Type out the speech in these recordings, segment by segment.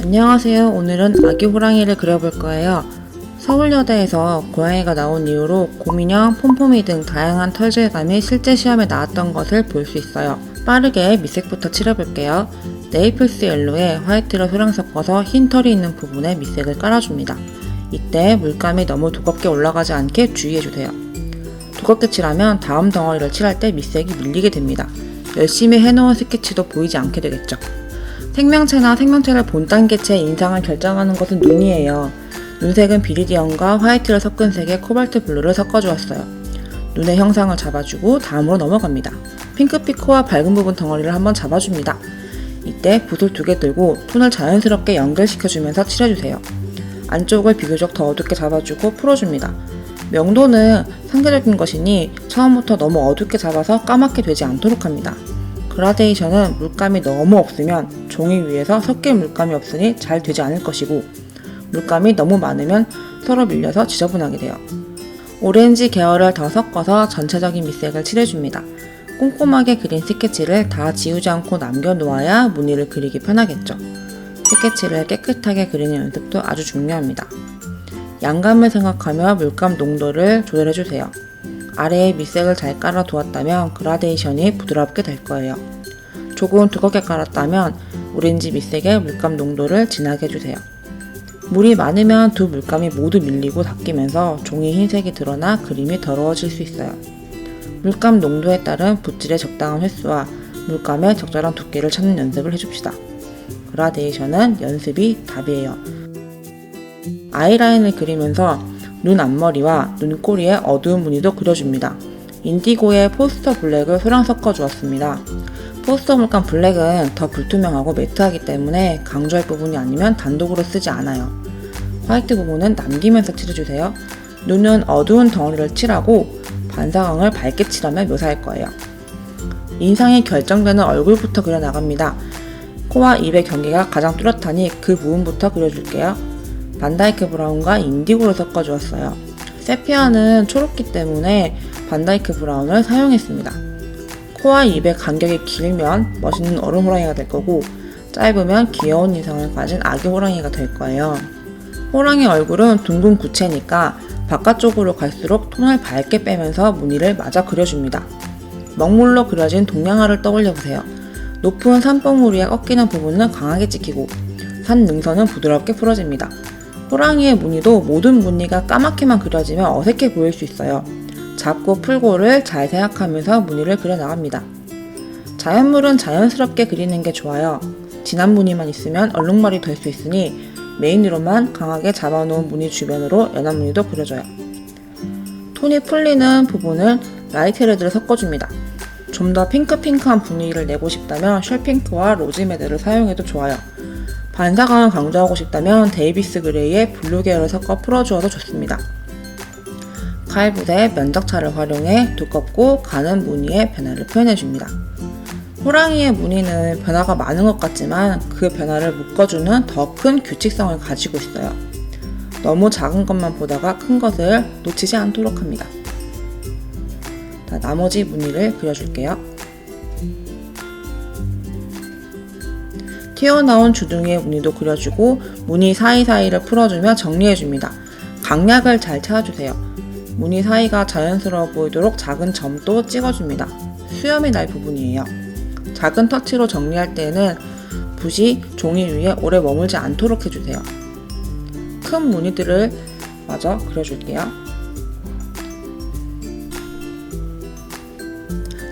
안녕하세요. 오늘은 아기 호랑이를 그려볼 거예요. 서울여대에서 고양이가 나온 이후로 곰인형, 폼폼이 등 다양한 털질감이 실제 시험에 나왔던 것을 볼 수 있어요. 빠르게 밑색부터 칠해볼게요. 네이플스 옐로에 화이트를 소량 섞어서 흰 털이 있는 부분에 밑색을 깔아줍니다. 이때 물감이 너무 두껍게 올라가지 않게 주의해주세요. 두껍게 칠하면 다음 덩어리를 칠할 때 밑색이 밀리게 됩니다. 열심히 해놓은 스케치도 보이지 않게 되겠죠. 생명체나 생명체를 본 단계체 인상을 결정하는 것은 눈이에요. 눈색은 비리디언과 화이트를 섞은 색의 코발트 블루를 섞어주었어요. 눈의 형상을 잡아주고 다음으로 넘어갑니다. 핑크빛 코와 밝은 부분 덩어리를 한번 잡아줍니다. 이때 붓을 두 개 들고 톤을 자연스럽게 연결시켜주면서 칠해주세요. 안쪽을 비교적 더 어둡게 잡아주고 풀어줍니다. 명도는 상대적인 것이니 처음부터 너무 어둡게 잡아서 까맣게 되지 않도록 합니다. 그라데이션은 물감이 너무 없으면 종이 위에서 섞일 물감이 없으니 잘 되지 않을 것이고 물감이 너무 많으면 서로 밀려서 지저분하게 돼요. 오렌지 계열을 더 섞어서 전체적인 밑색을 칠해줍니다. 꼼꼼하게 그린 스케치를 다 지우지 않고 남겨놓아야 무늬를 그리기 편하겠죠. 스케치를 깨끗하게 그리는 연습도 아주 중요합니다. 양감을 생각하며 물감 농도를 조절해주세요. 아래에 밑색을 잘 깔아 두었다면 그라데이션이 부드럽게 될 거예요. 조금 두껍게 깔았다면 오렌지 밑색의 물감 농도를 진하게 해주세요. 물이 많으면 두 물감이 모두 밀리고 닦이면서 종이 흰색이 드러나 그림이 더러워질 수 있어요. 물감 농도에 따른 붓질의 적당한 횟수와 물감의 적절한 두께를 찾는 연습을 해줍시다. 그라데이션은 연습이 답이에요. 아이라인을 그리면서 눈 앞머리와 눈꼬리에 어두운 무늬도 그려줍니다. 인디고에 포스터 블랙을 소량 섞어 주었습니다. 포스터 물감 블랙은 더 불투명하고 매트하기 때문에 강조할 부분이 아니면 단독으로 쓰지 않아요. 화이트 부분은 남기면서 칠해주세요. 눈은 어두운 덩어리를 칠하고 반사광을 밝게 칠하며 묘사할 거예요. 인상이 결정되는 얼굴부터 그려나갑니다. 코와 입의 경계가 가장 뚜렷하니 그 부분부터 그려줄게요. 반다이크 브라운과 인디고를 섞어주었어요. 세피아는 초록기 때문에 반다이크 브라운을 사용했습니다. 코와 입의 간격이 길면 멋있는 어른 호랑이가 될 거고 짧으면 귀여운 인상을 가진 아기 호랑이가 될 거예요. 호랑이 얼굴은 둥근 구체니까 바깥쪽으로 갈수록 톤을 밝게 빼면서 무늬를 맞아 그려줍니다. 먹물로 그려진 동양화를 떠올려 보세요. 높은 산봉우리 위에 꺾이는 부분은 강하게 찍히고 산 능선은 부드럽게 풀어집니다. 호랑이의 무늬도 모든 무늬가 까맣게만 그려지면 어색해 보일 수 있어요. 잡고 풀고를 잘 생각하면서 무늬를 그려나갑니다. 자연물은 자연스럽게 그리는 게 좋아요. 진한 무늬만 있으면 얼룩말이 될 수 있으니 메인으로만 강하게 잡아놓은 무늬 주변으로 연한 무늬도 그려줘요. 톤이 풀리는 부분을 라이트 레드를 섞어줍니다. 좀 더 핑크핑크한 분위기를 내고 싶다면 쉘핑크와 로즈메드를 사용해도 좋아요. 반사광을 강조하고 싶다면 데이비스 그레이의 블루 계열을 섞어 풀어주어도 좋습니다. 칼붓에 면적차를 활용해 두껍고 가는 무늬의 변화를 표현해줍니다. 호랑이의 무늬는 변화가 많은 것 같지만 그 변화를 묶어주는 더 큰 규칙성을 가지고 있어요. 너무 작은 것만 보다가 큰 것을 놓치지 않도록 합니다. 자, 나머지 무늬를 그려줄게요. 튀어나온 주둥이의 무늬도 그려주고 무늬 사이사이를 풀어주며 정리해줍니다. 강약을 잘 찾아주세요. 무늬 사이가 자연스러워 보이도록 작은 점도 찍어줍니다. 수염이 날 부분이에요. 작은 터치로 정리할 때는 붓이 종이 위에 오래 머물지 않도록 해주세요. 큰 무늬들을 마저 그려줄게요.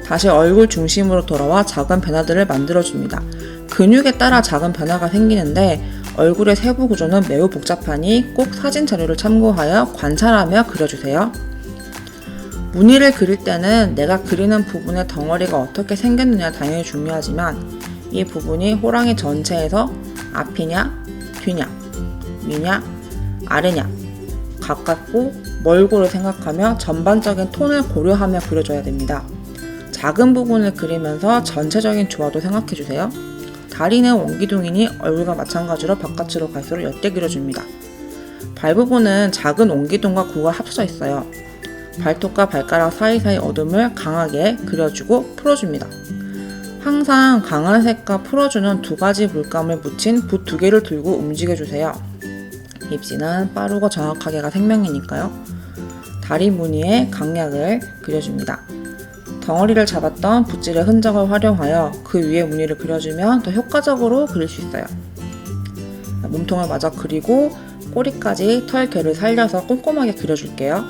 다시 얼굴 중심으로 돌아와 작은 변화들을 만들어줍니다. 근육에 따라 작은 변화가 생기는데 얼굴의 세부 구조는 매우 복잡하니 꼭 사진 자료를 참고하여 관찰하며 그려주세요. 무늬를 그릴 때는 내가 그리는 부분의 덩어리가 어떻게 생겼느냐 당연히 중요하지만 이 부분이 호랑이 전체에서 앞이냐, 뒤냐, 위냐, 아래냐, 가깝고 멀고를 생각하며 전반적인 톤을 고려하며 그려줘야 됩니다. 작은 부분을 그리면서 전체적인 조화도 생각해주세요. 다리는 원기둥이니 얼굴과 마찬가지로 바깥으로 갈수록 옅게 그려줍니다. 발 부분은 작은 원기둥과 구가 합쳐져 있어요. 발톱과 발가락 사이사이 어둠을 강하게 그려주고 풀어줍니다. 항상 강한 색과 풀어주는 두 가지 물감을 묻힌 붓 두 개를 들고 움직여주세요. 입시는 빠르고 정확하게가 생명이니까요. 다리 무늬에 강약을 그려줍니다. 덩어리를 잡았던 붓질의 흔적을 활용하여 그 위에 무늬를 그려주면 더 효과적으로 그릴 수 있어요. 몸통을 마저 그리고 꼬리까지 털 개를 살려서 꼼꼼하게 그려줄게요.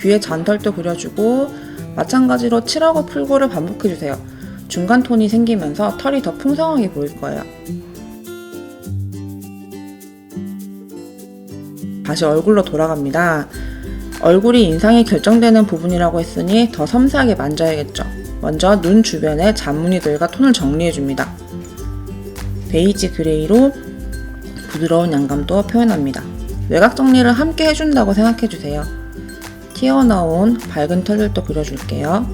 귀에 잔털도 그려주고 마찬가지로 칠하고 풀고를 반복해주세요. 중간 톤이 생기면서 털이 더 풍성하게 보일 거예요. 다시 얼굴로 돌아갑니다. 얼굴이 인상이 결정되는 부분이라고 했으니 더 섬세하게 만져야겠죠. 먼저 눈 주변의 잔무늬들과 톤을 정리해줍니다. 베이지 그레이로 부드러운 양감도 표현합니다. 외곽 정리를 함께 해준다고 생각해주세요. 튀어나온 밝은 털들도 그려줄게요.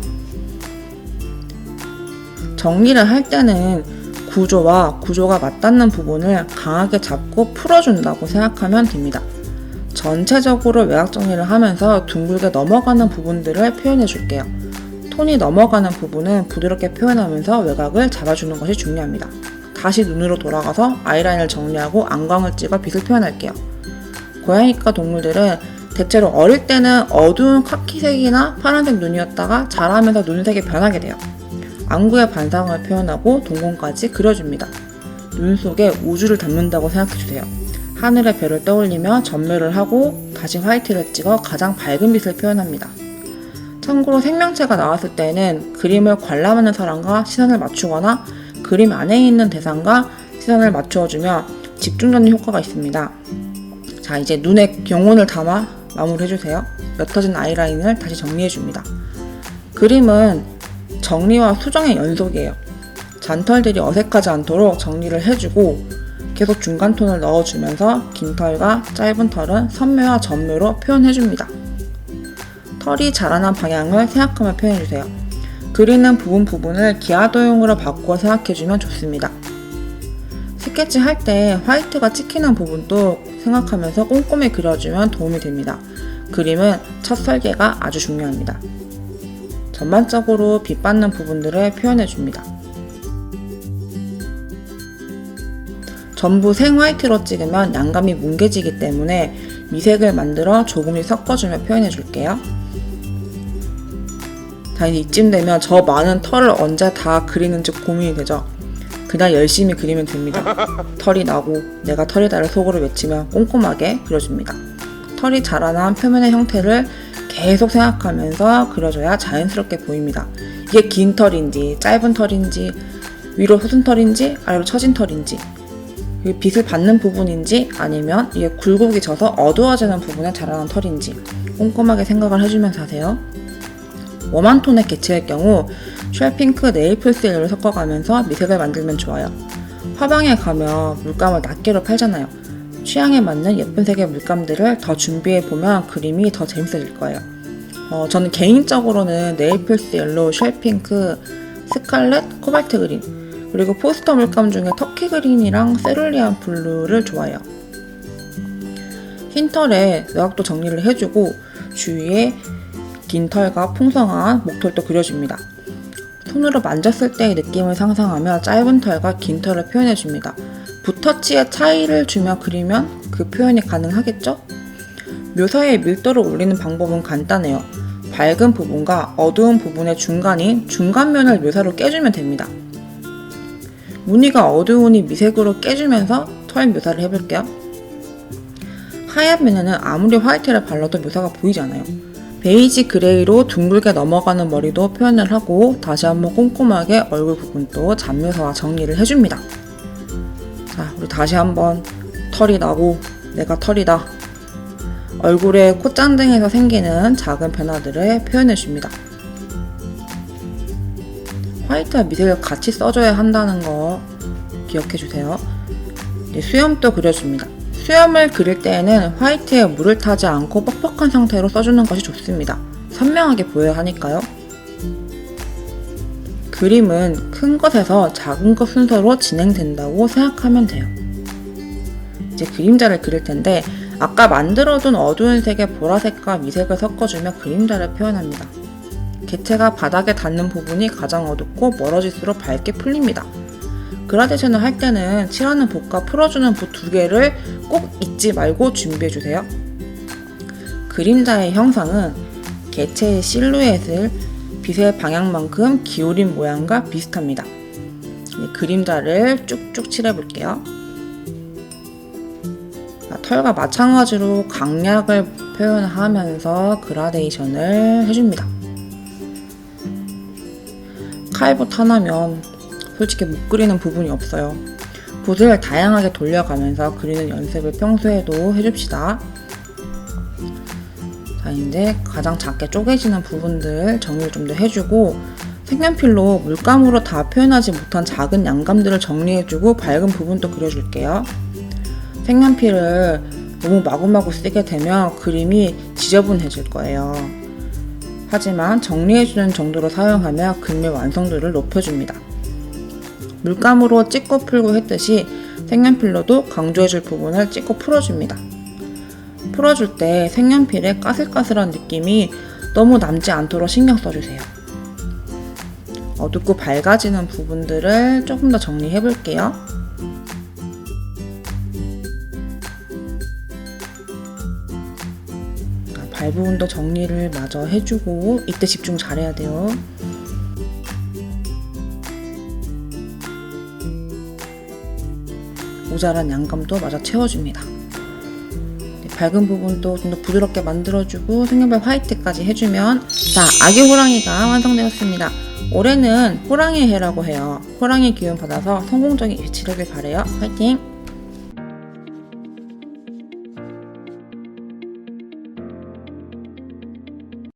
정리를 할 때는 구조와 구조가 맞닿는 부분을 강하게 잡고 풀어준다고 생각하면 됩니다. 전체적으로 외곽 정리를 하면서 둥글게 넘어가는 부분들을 표현해 줄게요. 톤이 넘어가는 부분은 부드럽게 표현하면서 외곽을 잡아주는 것이 중요합니다. 다시 눈으로 돌아가서 아이라인을 정리하고 안광을 찍어 빛을 표현할게요. 고양이과 동물들은 대체로 어릴 때는 어두운 카키색이나 파란색 눈이었다가 자라면서 눈색이 변하게 돼요. 안구의 반상을 표현하고 동공까지 그려줍니다. 눈 속에 우주를 담는다고 생각해주세요. 하늘의 별을 떠올리며 전멸을 하고 다시 화이트를 찍어 가장 밝은 빛을 표현합니다. 참고로 생명체가 나왔을 때는 그림을 관람하는 사람과 시선을 맞추거나 그림 안에 있는 대상과 시선을 맞추어주며 집중적인 효과가 있습니다. 자, 이제 눈에 영혼을 담아 마무리해주세요. 옅어진 아이라인을 다시 정리해줍니다. 그림은 정리와 수정의 연속이에요. 잔털들이 어색하지 않도록 정리를 해주고 계속 중간 톤을 넣어주면서 긴 털과 짧은 털은 선묘와 전묘로 표현해줍니다. 털이 자라난 방향을 생각하며 표현해주세요. 그리는 부분 부분을 기하도형으로 바꾸어 생각해주면 좋습니다. 스케치 할 때 화이트가 찍히는 부분도 생각하면서 꼼꼼히 그려주면 도움이 됩니다. 그림은 첫 설계가 아주 중요합니다. 전반적으로 빛 받는 부분들을 표현해줍니다. 전부 생 화이트로 찍으면 양감이 뭉개지기 때문에 미색을 만들어 조금씩 섞어주며 표현해 줄게요. 자, 이제 이쯤 되면 저 많은 털을 언제 다 그리는지 고민이 되죠. 그냥 열심히 그리면 됩니다. 털이 나고 내가 털이다를 속으로 외치며 꼼꼼하게 그려줍니다. 털이 자라난 표면의 형태를 계속 생각하면서 그려줘야 자연스럽게 보입니다. 이게 긴 털인지 짧은 털인지 위로 솟은 털인지 아래로 처진 털인지 빛을 받는 부분인지 아니면 이게 굴곡이 져서 어두워지는 부분에 자라난 털인지 꼼꼼하게 생각을 해주면서 하세요. 웜한 톤의 개체일 경우 쉘핑크 네일플스를 섞어가면서 미색을 만들면 좋아요. 화방에 가면 물감을 낱개로 팔잖아요. 취향에 맞는 예쁜 색의 물감들을 더 준비해보면 그림이 더 재밌어질 거예요. 어, 저는 개인적으로 는 네일플스 옐로우, 쉘핑크, 스칼렛, 코발트 그린 그리고 포스터 물감 중에 터키 그린이랑 세룰리안 블루를 좋아해요. 흰 털에 외곽도 정리를 해주고 주위에 긴 털과 풍성한 목털도 그려줍니다. 손으로 만졌을 때의 느낌을 상상하며 짧은 털과 긴 털을 표현해줍니다. 붓터치의 차이를 주며 그리면 그 표현이 가능하겠죠? 묘사에 밀도를 올리는 방법은 간단해요. 밝은 부분과 어두운 부분의 중간인 중간면을 묘사로 깨주면 됩니다. 무늬가 어두우니 미색으로 깨주면서 털 묘사를 해볼게요. 하얀 면에는 아무리 화이트를 발라도 묘사가 보이지 않아요. 베이지 그레이로 둥글게 넘어가는 머리도 표현을 하고 다시 한번 꼼꼼하게 얼굴 부분도 잡묘사와 정리를 해줍니다. 자, 우리 다시 한번 털이 나고 내가 털이다. 얼굴의 콧잔등에서 생기는 작은 변화들을 표현해줍니다. 화이트와 미색을 같이 써줘야 한다는 거 기억해 주세요. 수염도 그려줍니다. 수염을 그릴 때에는 화이트에 물을 타지 않고 뻑뻑한 상태로 써주는 것이 좋습니다. 선명하게 보여야 하니까요. 그림은 큰 것에서 작은 것 순서로 진행된다고 생각하면 돼요. 이제 그림자를 그릴 텐데 아까 만들어둔 어두운 색의 보라색과 미색을 섞어주며 그림자를 표현합니다. 개체가 바닥에 닿는 부분이 가장 어둡고 멀어질수록 밝게 풀립니다. 그라데이션을 할 때는 칠하는 붓과 풀어주는 붓 두 개를 꼭 잊지 말고 준비해주세요. 그림자의 형상은 개체의 실루엣을 빛의 방향만큼 기울인 모양과 비슷합니다. 이 그림자를 쭉쭉 칠해볼게요. 아, 털과 마찬가지로 강약을 표현하면서 그라데이션을 해줍니다. 칼붓 하나면 솔직히 못 그리는 부분이 없어요. 붓을 다양하게 돌려가면서 그리는 연습을 평소에도 해줍시다. 자, 이제 가장 작게 쪼개지는 부분들 정리를 좀 더 해주고 색연필로 물감으로 다 표현하지 못한 작은 양감들을 정리해주고 밝은 부분도 그려줄게요. 색연필을 너무 마구마구 쓰게 되면 그림이 지저분해질 거예요. 하지만 정리해주는 정도로 사용하면 그림의 완성도를 높여줍니다. 물감으로 찍고 풀고 했듯이 색연필로도 강조해줄 부분을 찍고 풀어줍니다. 풀어줄 때 색연필의 까슬까슬한 느낌이 너무 남지 않도록 신경 써주세요. 어둡고 밝아지는 부분들을 조금 더 정리해 볼게요. 발 부분도 정리를 마저 해주고 이때 집중 잘해야 돼요. 모자란 양감도 마저 채워줍니다. 네, 밝은 부분도 좀 더 부드럽게 만들어주고 색연별 화이트까지 해주면 자 아기 호랑이가 완성되었습니다. 올해는 호랑이 해라고 해요. 호랑이 기운 받아서 성공적인 일치력을 바래요. 화이팅!